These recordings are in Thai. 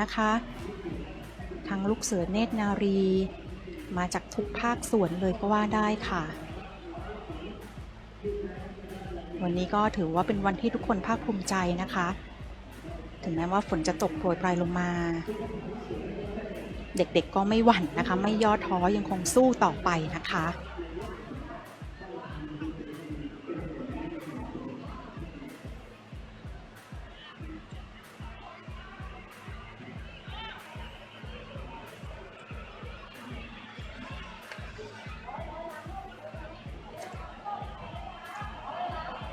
นะคะ ทั้งลูกเสือเนตรนารี มาจากทุกภาคส่วนเลยก็ว่าได้ค่ะ วันนี้ก็ถือว่าเป็นวันที่ทุกคนภาคภูมิใจนะคะ ถึงแม้ว่าฝนจะตกโปรยปลายลงมา เด็กๆก็ไม่หวั่นนะคะ ไม่ย่อท้อยังคงสู้ต่อไปนะคะ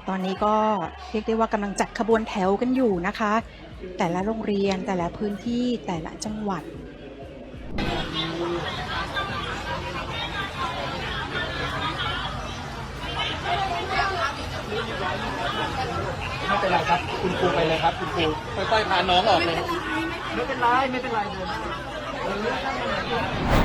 ตอนนี้ก็เรียกได้ว่ากำลังจัดขบวนแถวกันอยู่นะคะ แต่ละโรงเรียนแต่ละพื้นที่แต่ละจังหวัดไม่เป็นไรครับ คุณครูไปเลยครับ คุณครูค่อยๆพาน้องออกเลย ไม่เป็นไร ไม่เป็นไรเดิ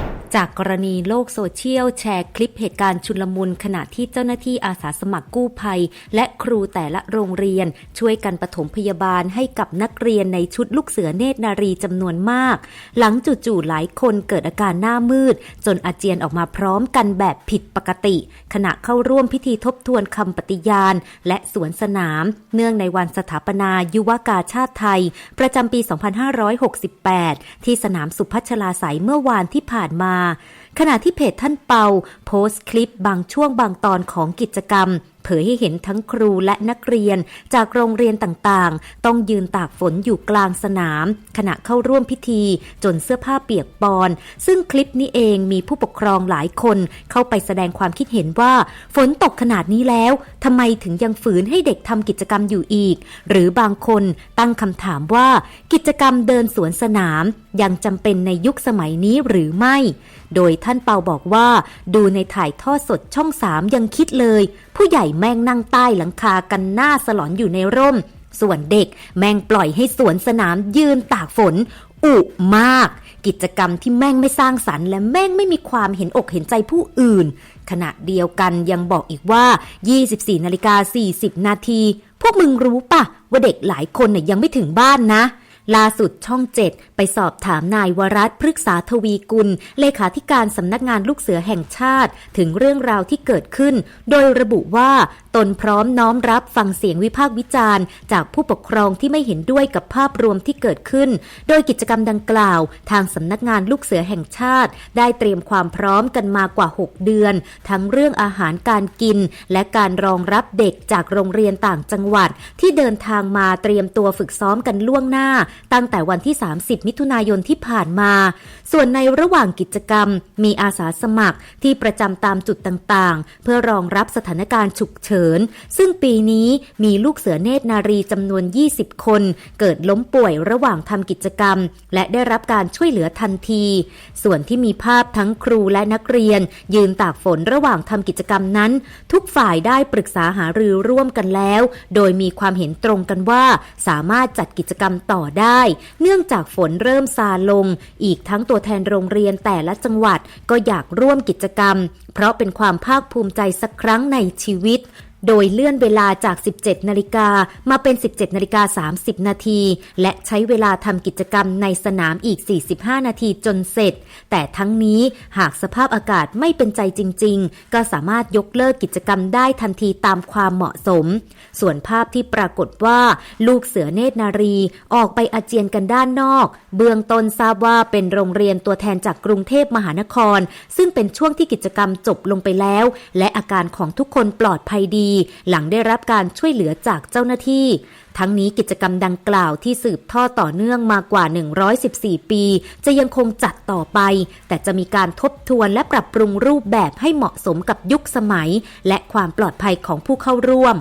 น จากกรณีโลกโซเชียลแชร์คลิปเหตุการณ์ชุลมุนขณะที่เจ้าหน้าที่อาสาสมัครกู้ภัย และครูแต่ละโรงเรียน ช่วยกันปฐมพยาบาลให้กับนักเรียนในชุดลูกเสือเนตรนารีจำนวนมาก หลังจู่ๆหลายคนเกิดอาการหน้ามืด จนอาเจียนออกมาพร้อมกันแบบผิดปกติ ขณะเข้าร่วมพิธีทบทวนคำปฏิญาณ และสวนสนาม เนื่องในวันสถาปนายุวกาชาติไทย ประจำปี 2568 ที่สนามสุพัชลาไสยเมื่อวานที่ผ่านมาขณะที่เพจท่านเปาโพสต์คลิปบางช่วงบางตอนของกิจกรรม เผยให้เห็นทั้งครูและนักเรียน จากโรงเรียนต่างๆ ต้องยืนตากฝนอยู่กลางสนาม ขณะเข้าร่วมพิธีจนเสื้อผ้าเปียกปอน ซึ่งคลิปนี้เองมีผู้ปกครองหลายคนเข้าไปแสดงความคิดเห็นว่า ฝนตกขนาดนี้แล้วทำไมถึงยังฝืนให้เด็กทำกิจกรรมอยู่อีก หรือบางคนตั้งคำถามว่า กิจกรรมเดินสวนสนามยังจำเป็นในยุคสมัยนี้หรือไม่ โดยท่านเปาบอกว่า ดูในถ่ายทอดสดช่องสามยังคิดเลย ผู้ใหญ่แม่งนั่งใต้หลังคากันหน้าสลอนอยู่ในร่ม ส่วนเด็กแม่งปล่อยให้สวนสนามยืนตากฝน อุมาก กิจกรรมที่แม่งไม่สร้างสรรค์และแม่งไม่มีความเห็นอกเห็นใจผู้อื่น ขณะเดียวกันยังบอกอีกว่า 24นาฬิกา40 นาทีพวกมึงรู้ปะว่าเด็กหลายคนน่ยยังไม่ถึงบ้านนะ ล่าสุดช่องเจ็ดไปสอบถามนายวรัตพฤกษาทวีกุล เลขาธิการสำนักงานลูกเสือแห่งชาติ ถึงเรื่องราวที่เกิดขึ้น โดยระบุว่าตนพร้อมน้อมรับฟังเสียงวิพากษ์วิจารณ์ จากผู้ปกครองที่ไม่เห็นด้วยกับภาพรวมที่เกิดขึ้น โดยกิจกรรมดังกล่าว ทางสำนักงานลูกเสือแห่งชาติ ได้เตรียมความพร้อมกันมากว่า 6 เดือน ทั้งเรื่องอาหารการกิน และการรองรับเด็กจากโรงเรียนต่างจังหวัด ที่เดินทางมาเตรียมตัวฝึกซ้อมกันล่วงหน้าตั้งแต่วันที่ 30 มิถุนายนที่ผ่านมา ส่วนในระหว่างกิจกรรม มีอาสาสมัครที่ประจำตามจุดต่างๆ เพื่อรองรับสถานการณ์ฉุกเฉิน ซึ่งปีนี้มีลูกเสือเนตรนารีจำนวน 20 คน เกิดล้มป่วยระหว่างทำกิจกรรม และได้รับการช่วยเหลือทันที ส่วนที่มีภาพทั้งครูและนักเรียน ยืนตากฝนระหว่างทำกิจกรรมนั้น ทุกฝ่ายได้ปรึกษาหารือร่วมกันแล้ว โดยมีความเห็นตรงกันว่า สามารถจัดกิจกรรมต่อได้เนื่องจากฝนเริ่มซาลง อีกทั้งตัวแทนโรงเรียนแต่ละจังหวัดก็อยากร่วมกิจกรรม เพราะเป็นความภาคภูมิใจสักครั้งในชีวิต โดยเลื่อนเวลาจาก 17 นาฬิกามาเป็น 17 นาฬิกา 30 นาที และใช้เวลาทำกิจกรรมในสนามอีก 45 นาทีจนเสร็จ แต่ทั้งนี้หากสภาพอากาศไม่เป็นใจจริง ๆ ก็สามารถยกเลิกกิจกรรมได้ทันทีตามความเหมาะสม ส่วนภาพที่ปรากฏว่าลูกเสือเนตรนารีออกไปอาเจียนกันด้านนอก เบื้องต้นทราบว่าเป็นโรงเรียนตัวแทนจากกรุงเทพมหานคร ซึ่งเป็นช่วงที่กิจกรรมจบลงไปแล้ว และอาการของทุกคนปลอดภัยดีหลังได้รับการช่วยเหลือจากเจ้าหน้าที่ ทั้งนี้กิจกรรมดังกล่าวที่สืบทอดต่อเนื่องมากว่า 114 ปี จะยังคงจัดต่อไป แต่จะมีการทบทวนและปรับปรุงรูปแบบให้เหมาะสมกับยุคสมัย และความปลอดภัยของผู้เข้าร่วม